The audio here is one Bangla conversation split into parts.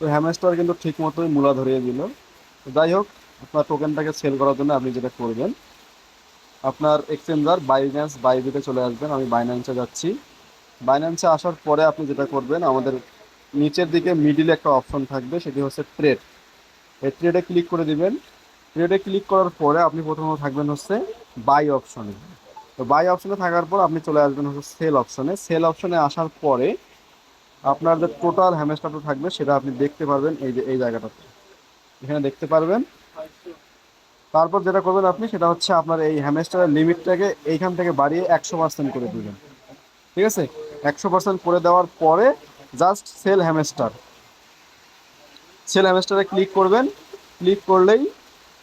তো হ্যামস্টার কিন্তু ঠিক মতোই মূলা ধরিয়ে দিল। যাই হোক, আপনার টোকেনটাকে সেল করার জন্য আপনি যেটা করবেন, আপনার এক্সচেঞ্জার বাইন্যান্স বাইবিটে চলে আসবেন, আমি বাইন্যান্সে যাচ্ছি। বাইন্যান্সে আসার পরে আপনি যেটা করবেন, আমাদের নিচের দিকে মিডিলে একটা অপশন থাকবে, সেটি হচ্ছে ট্রেড এই ট্রেডে ক্লিক করে দিবেন। ট্রেডে ক্লিক করার পরে আপনি প্রথমে থাকবেন হচ্ছে বাই অপশনে তো বাই অপশনে থাকার পর আপনি চলে আসবেন হচ্ছে সেল অপশনে সেল অপশনে আসার পরে আপনার যে টোটাল হ্যামেস্টারটা থাকবে, সেটা আপনি দেখতে পারবেন এই যে, এই জায়গাটাতে। এখানে দেখতে পারবেন। তারপর যেটা করবেন আপনি, সেটা হচ্ছে আপনার এই হ্যামেস্টারের লিমিটটাকে এইখান থেকে বাড়িয়ে একশো পার্সেন্ট করে দেবেন। ঠিক আছে? একশো পার্সেন্ট করে দেওয়ার পরে জাস্ট সেল হ্যামেস্টার সেল হ্যামেস্টারে ক্লিক করবেন। ক্লিক করলেই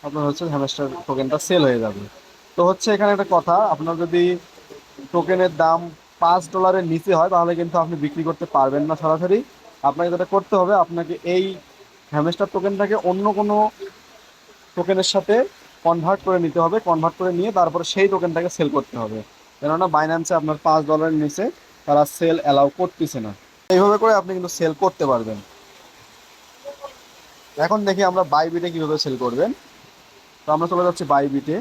আপনার হচ্ছে হ্যামেস্টার টোকেনটা সেল হয়ে যাবে। তো হচ্ছে এখানে একটা কথা, আপনার যদি টোকেনের দাম পাঁচ ডলারের নিচে হয়, তাহলে কিন্তু আপনি বিক্রি করতে পারবেন না সরাসরি। আপনাকে যেটা করতে হবে, আপনাকে এই হ্যামেস্টার টোকেনটাকে অন্য কোনো টোকেনের সাথে কনভার্ট করে নিতে হবে। কনভার্ট করে নিয়ে তারপরে সেই টোকেনটাকে সেল করতে হবে। কেননা বাইন্যান্সে আপনার পাঁচ ডলারের নিচে তারা সেল অ্যালাউ করতেছে না। এইভাবে করে আপনি কিন্তু সেল করতে পারবেন। এখন দেখি আমরা বাইবিটে কীভাবে সেল করবেন। তো আমরা চলে যাচ্ছি বাইবিটে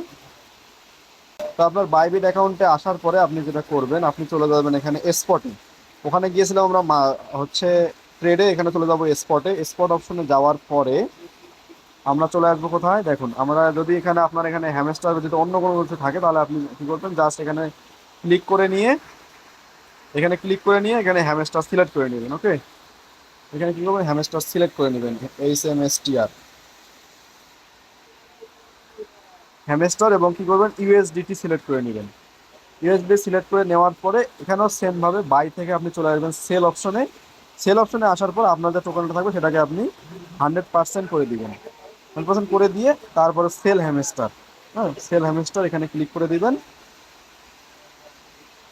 তো আপনার বাইবিট অ্যাকাউন্টে আসার পরে আপনি যেটা করবেন, আপনি চলে যাবেন এখানে স্পটে ওখানে গিয়েছিলাম আমরা হচ্ছে ট্রেডে এখানে চলে যাব স্পটে স্পট অপশনে যাওয়ার পরে আমরা চলে আসব কোথায়? দেখুন, আমরা যদি এখানে আপনার এখানে হ্যামেস্টার যদি অন্য কোনো কিছু থাকে, তাহলে আপনি কি করবেন? জাস্ট এখানে ক্লিক করে নিয়ে, এখানে ক্লিক করে নিয়ে এখানে হ্যামস্টার সিলেক্ট করে নেবেন ওকে এখানে কী করবেন? হ্যামস্টার সিলেক্ট করে নেবেন H M S T R hamster এবং কি করবেন? ইউএসডিটি সিলেক্ট করে নেবেন। ইউএসডি সিলেক্ট করে নেওয়ার পরে এখানেও সেমভাবে বাই থেকে আপনি চলে আসবেন সেল অপশনে সেল অপশনে আসার পর আপনার যে টোকেনটা থাকবে সেটাকে আপনি হান্ড্রেড পার্সেন্ট করে দিবেন। হান্ড্রেড পার্সেন্ট করে দিয়ে তারপরে সেল হ্যামেস্টার হ্যাঁ সেল হ্যামেস্টার এখানে ক্লিক করে দিবেন।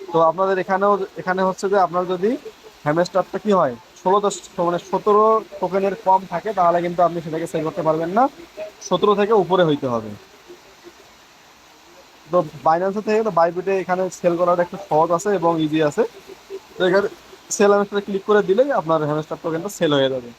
তো আপনাদের এখানেও, এখানে হচ্ছে যে আপনার যদি হ্যামেস্টারটা কি হয়, ষোলো দশ মানে সতেরো টোকেনের কম থাকে, তাহলে কিন্তু আপনি সেটাকে সেল করতে পারবেন না। সতেরো থেকে উপরে হইতে হবে। তো বাইন্যান্সে থেকে তো বাইবিটে এখানে সেল করার একটা সহজ আছে এবং ইজি আছে। তো এখানে সেল হ্যামেস্টার ক্লিক করে দিলেই আপনার হ্যামেস্টার টোকেনটা সেল হয়ে যাবে।